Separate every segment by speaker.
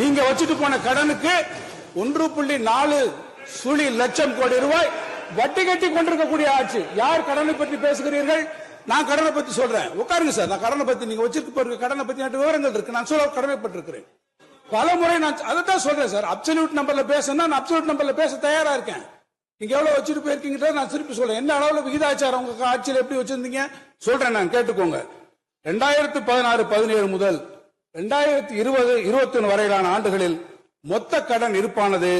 Speaker 1: நீங்க வச்சுட்டு போன கடனுக்கு ஒன்று புள்ளி நாலு சுழி லட்சம் கோடி ரூபாய் வட்டி கட்டி கொண்டிருக்கக்கூடிய ஆட்சி. யார் கடனை பற்றி பேசுகிறீர்கள்? நான் கடனை பத்தி சொல்றேன். உட்காருங்க சார். நான் கடனை பத்தி நீங்க வச்சிருக்க போற கடனை பத்தி விவரங்கள் இருக்கு. நான் சொல்ல கடமைப்பட்டிருக்கிறேன். பல முறை நான் அதை தான் சொல்றேன் சார். அப்சல்யூட் நம்பர்ல பேசணும்னா நான் அப்சல்யூட் நம்பர்ல பேச தயாரா இருக்கேன். நீங்க எவ்வளவு வச்சுட்டு போயிருக்கீங்க நான் திருப்பி சொல்றேன். என்ன அளவுல விகிதாச்சாரம் உங்க ஆட்சியில் எப்படி வச்சிருந்தீங்க? சொல்றேன் நான். கேட்டுக்கோங்க. ரெண்டாயிரத்து பதினாறு பதினேழு முதல் ரெண்டாயிரத்தி இருபது இருபத்தி ஒன்று வரையிலான ஆண்டுகளில் மொத்த கடன் இருப்பானது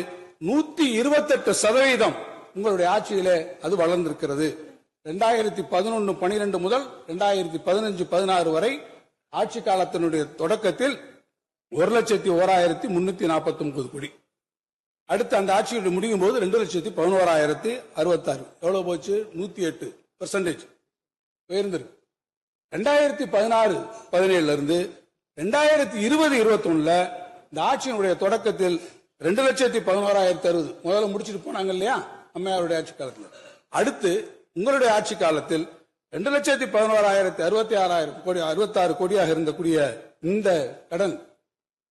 Speaker 1: நூத்தி இருபத்தெட்டு சதவீதம் உங்களுடைய ஆட்சியிலே அது வளர்ந்திருக்கிறது. ரெண்டாயிரத்தி பதினொன்று பனிரெண்டு முதல் ரெண்டாயிரத்தி பதினஞ்சு பதினாறு வரை ஆட்சி காலத்தினுடைய தொடக்கத்தில் ஒரு லட்சத்தி ஓராயிரத்தி முன்னூத்தி நாற்பத்தி ஒன்பது கோடி. அடுத்து அந்த ஆட்சியுடைய முடியும் போது ரெண்டு லட்சத்தி பதினோராயிரத்தி அறுபத்தாறு. எவ்வளவு போச்சு? நூத்தி எட்டு பெர்சன்டேஜ் உயர்ந்திருக்கு. ரெண்டாயிரத்தி பதினாறு பதினேழுல இருந்து ரெண்டாயிரத்தி இருபது இருபத்தி ஒண்ணுல இந்த ஆட்சியினுடைய தொடக்கத்தில் ரெண்டு லட்சத்தி பதினோராயிரத்தி அறுபது முதல்ல முடிச்சிட்டு போனாங்க இல்லையா? அம்மையாருடைய ஆட்சி காலத்தில். அடுத்து உங்களுடைய ஆட்சி காலத்தில் ரெண்டு லட்சத்தி பதினோராயிரத்தி அறுபத்தி ஆறாயிரம் கோடி அறுபத்தாறு கோடியாக இருந்தக்கூடிய இந்த கடன்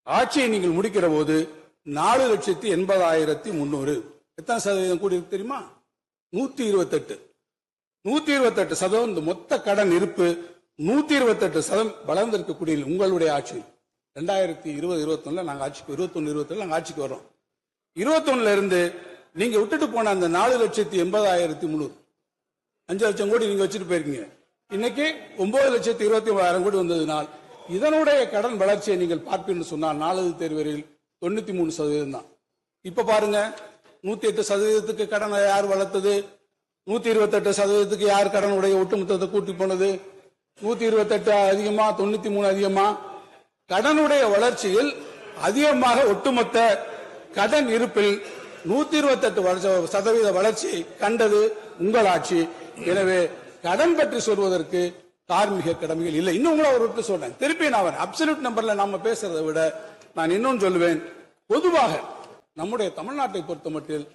Speaker 1: ஆட்சியை நீங்கள் முடிக்கிற போது நாலு லட்சத்தி எண்பதாயிரத்தி முன்னூறு. எத்தனை சதவீதம் கூடி இருக்கு தெரியுமா? நூத்தி இருபத்தெட்டு. நூத்தி இருபத்தெட்டு சதவீதம் இந்த மொத்த கடன் இருப்பு நூத்தி இருபத்தெட்டு சதம் வளர்ந்திருக்கக்கூடிய உங்களுடைய ஆட்சி. ரெண்டாயிரத்தி இருபது இருபத்தொன்னுல நாங்கள் ஆட்சிக்கு இருபத்தொன்னு இருபத்தி நாங்கள் ஆட்சிக்கு வர்றோம். இருபத்தொன்னுல இருந்து நீங்க விட்டுட்டு போன அந்த நாலு லட்சத்தி எண்பதாயிரத்தி முந்நூறு அஞ்சு லட்சம் கோடி நீங்க வச்சுட்டு போயிருக்கீங்க. இன்னைக்கு ஒன்பது லட்சத்தி இருபத்தி ஒன்பதாயிரம் கோடி வந்ததுனால் இதனுடைய கடன் வளர்ச்சியை நீங்கள் பார்ப்பீங்கன்னு சொன்னால் நாலு தேர்வரில் தொண்ணூத்தி மூணு சதவீதம் தான். இப்ப பாருங்க நூத்தி எட்டு சதவீதத்துக்கு கடனை யார் வளர்த்தது? நூத்தி இருபத்தெட்டு சதவீதத்துக்கு யார் கடனுடைய ஒட்டுமொத்தத்தை கூட்டி போனது? நூத்தி இருபத்தெட்டு அதிகமா தொண்ணூத்தி மூணு அதிகமா. கடனுடைய வளர்ச்சியில் அதிகமாக ஒட்டுமொத்த கடன் இருப்பில் நூத்தி இருபத்தெட்டு சதவீத வளர்ச்சி கண்டது உங்கள் ஆட்சி. எனவே கடன் பற்றி சொல்வதற்கு தார்மீக கடமைகள் இல்லை. இன்னும் உங்களை ஒரு விட்டு சொல்றேன். திருப்பி நான் அப்சல்யூட் நம்பர்ல நாம பேசுறதை விட நான் இன்னும் சொல்லுவேன். பொதுவாக நம்முடைய தமிழ்நாட்டை பொறுத்தமட்டில்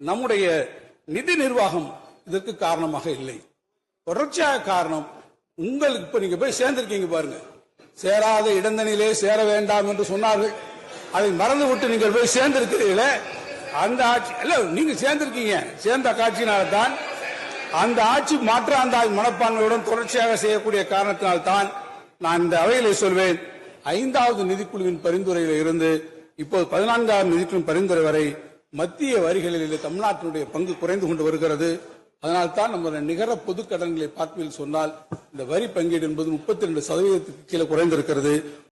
Speaker 1: நம்முடைய நிதி நிர்வாகம் இதற்கு காரணமாக இல்லை. தொடர்ச்சியாக காரணம் உங்களுக்கு இப்ப நீங்க போய் சேர்ந்திருக்கீங்க பாருங்க. சேராத இடந்தனிலே சேர வேண்டாம் என்று சொன்னார்கள். அதை மறந்து விட்டு நீங்கள் போய் சேர்ந்திருக்கிறீர்களே. அந்த ஆட்சி இல்ல நீங்க சேர்ந்திருக்கீங்க. சேர்ந்த காட்சியினால்தான் அந்த ஆட்சி மாற்றாந்தாய் மனப்பான்மையுடன் தொடர்ச்சியாக செய்யக்கூடிய காரணத்தினால் தான் நான் இந்த அவையிலே சொல்வேன். ஐந்தாவது நிதிக்குழுவின் பரிந்துரையில் இருந்து இப்போது பதினான்காவது நிதிக்குழுவின் பரிந்துரை வரை மத்திய வரிகளில் தமிழ்நாட்டினுடைய பங்கு குறைந்து கொண்டு வருகிறது. அதனால் தான் நம்ம நிகர பொது கடன்களை பார்ப்பதில் சொன்னால் இந்த வரி பங்கீடு என்பது முப்பத்தி ரெண்டு சதவீதத்துக்கு கீழே குறைந்திருக்கிறது.